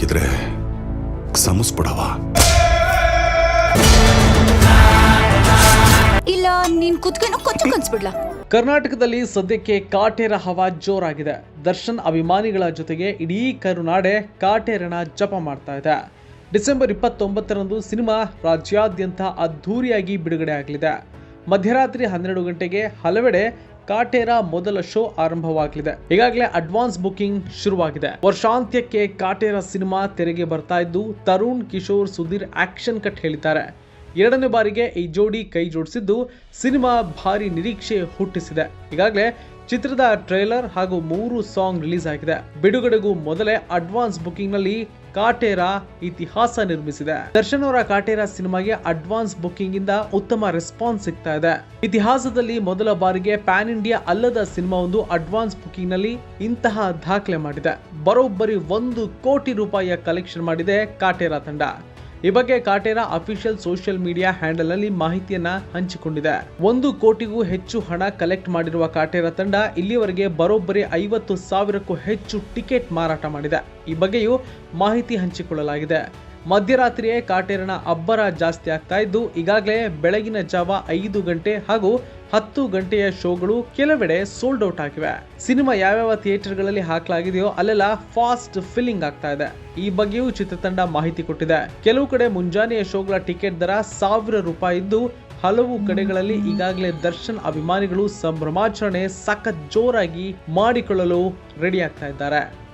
ಬೇಕಿದ್ರೆ ಕ್ಷಮಿಸ್ಬಿಡವ ಇಲ್ಲ ನೀನ್ ಕುತ್ಕೊಂಡು ಕೊಚ್ಚು ಕನ್ಸ್ಬಿಡ್ಲಾ. ಕರ್ನಾಟಕದಲ್ಲಿ ಸದ್ಯಕ್ಕೆ ಕಾಟೇರ ಹವಾ ಜೋರಾಗಿದೆ. ದರ್ಶನ್ ಅಭಿಮಾನಿಗಳ ಜೊತೆಗೆ ಇಡೀ ಕರುನಾಡೆ ಕಾಟೇರನ ಜಪ ಮಾಡ್ತಾ ಇದೆ. ಡಿಸೆಂಬರ್ ಇಪ್ಪತ್ತೊಂಬತ್ತರಂದು ಸಿನಿಮಾ ರಾಜ್ಯಾದ್ಯಂತ ಅದ್ಧೂರಿಯಾಗಿ ಬಿಡುಗಡೆ ಆಗಲಿದೆ. ಮಧ್ಯರಾತ್ರಿ ಹನ್ನೆರಡು ಗಂಟೆಗೆ ಹಲವೆಡೆ ಕಾಟೇರ ಮೊದಲ ಶೋ ಆರಂಭವಾಗಲಿದೆ. ಈಗಾಗಲೇ ಅಡ್ವಾನ್ಸ್ ಬುಕಿಂಗ್ ಶುರುವಾಗಿದೆ. ವರ್ಷಾಂತ್ಯಕ್ಕೆ ಕಾಟೇರ ಸಿನಿಮಾ ತೆರೆಗೆ ಬರ್ತಾ ಇದ್ದು, ತರುಣ್, ಕಿಶೋರ್, ಸುಧೀರ್ ಆಕ್ಷನ್ ಕಟ್ ಹೇಳಿದ್ದಾರೆ. ಎರಡನೇ ಬಾರಿಗೆ ಈ ಜೋಡಿ ಕೈ ಜೋಡಿಸಿದ್ದು, ಸಿನಿಮಾ ಭಾರಿ ನಿರೀಕ್ಷೆ ಹುಟ್ಟಿಸಿದೆ. ಈಗಾಗಲೇ ಚಿತ್ರದ ಟ್ರೇಲರ್ ಹಾಗೂ ಮೂರು ಸಾಂಗ್ ರಿಲೀಸ್ ಆಗಿದೆ. ಬಿಡುಗಡೆಗೂ ಮೊದಲೇ ಅಡ್ವಾನ್ಸ್ ಬುಕಿಂಗ್ನಲ್ಲಿ ಕಾಟೇರ ಇತಿಹಾಸ ನಿರ್ಮಿಸಿದೆ. ದರ್ಶನ್ ಅವರ ಕಾಟೇರ ಸಿನಿಮಾಗೆ ಅಡ್ವಾನ್ಸ್ ಬುಕಿಂಗ್ ಇಂದ ಉತ್ತಮ ರೆಸ್ಪಾನ್ಸ್ ಸಿಗ್ತಾ ಇದೆ. ಇತಿಹಾಸದಲ್ಲಿ ಮೊದಲ ಬಾರಿಗೆ ಪ್ಯಾನ್ ಇಂಡಿಯಾ ಅಲ್ಲದ ಸಿನಿಮಾವೊಂದು ಅಡ್ವಾನ್ಸ್ ಬುಕಿಂಗ್ನಲ್ಲಿ ಇಂತಹ ದಾಖಲೆ ಮಾಡಿದೆ. ಬರೋಬ್ಬರಿ ಒಂದು ಕೋಟಿ ರೂಪಾಯಿಯ ಕಲೆಕ್ಷನ್ ಮಾಡಿದೆ ಕಾಟೇರ ತಂಡ. ಈ ಬಗ್ಗೆ ಕಾಟೇರಾ ಅಫಿಷಿಯಲ್ ಸೋಷಿಯಲ್ ಮೀಡಿಯಾ ಹ್ಯಾಂಡಲ್ನಲ್ಲಿ ಮಾಹಿತಿಯನ್ನ ಹಂಚಿಕೊಂಡಿದೆ. ಒಂದು ಕೋಟಿಗೂ ಹೆಚ್ಚು ಹಣ ಕಲೆಕ್ಟ್ ಮಾಡಿರುವ ಕಾಟೇರ ತಂಡ ಇಲ್ಲಿವರೆಗೆ ಬರೋಬ್ಬರಿ ಐವತ್ತು ಸಾವಿರಕ್ಕೂ ಹೆಚ್ಚು ಟಿಕೆಟ್ ಮಾರಾಟ ಮಾಡಿದೆ. ಈ ಬಗ್ಗೆಯೂ ಮಾಹಿತಿ ಹಂಚಿಕೊಳ್ಳಲಾಗಿದೆ. ಮಧ್ಯರಾತ್ರಿಯೇ ಕಾಟೇರನ ಅಬ್ಬರ ಜಾಸ್ತಿ ಆಗ್ತಾ ಇದ್ದು, ಈಗಾಗಲೇ ಬೆಳಗಿನ ಜಾವ ಐದು ಗಂಟೆ ಹಾಗೂ ಹತ್ತು ಗಂಟೆಯ ಶೋಗಳು ಕೆಲವೆಡೆ ಸೋಲ್ಡ್ ಔಟ್ ಆಗಿವೆ. ಸಿನಿಮಾ ಯಾವ್ಯಾವ ಥಿಯೇಟರ್ಗಳಲ್ಲಿ ಹಾಕಲಾಗಿದೆಯೋ ಅಲ್ಲೆಲ್ಲ ಫಾಸ್ಟ್ ಫಿಲ್ಲಿಂಗ್ ಆಗ್ತಾ ಇದೆ. ಈ ಬಗ್ಗೆಯೂ ಚಿತ್ರತಂಡ ಮಾಹಿತಿ ಕೊಟ್ಟಿದೆ. ಕೆಲವು ಕಡೆ ಮುಂಜಾನೆಯ ಶೋಗಳ ಟಿಕೆಟ್ ದರ ಸಾವಿರ ರೂಪಾಯಿ ಇದ್ದು, ಹಲವು ಕಡೆಗಳಲ್ಲಿ ಈಗಾಗಲೇ ದರ್ಶನ್ ಅಭಿಮಾನಿಗಳು ಸಂಭ್ರಮಾಚರಣೆ ಸಖತ್ ಜೋರಾಗಿ ಮಾಡಿಕೊಳ್ಳಲು ರೆಡಿ ಆಗ್ತಾ ಇದ್ದಾರೆ.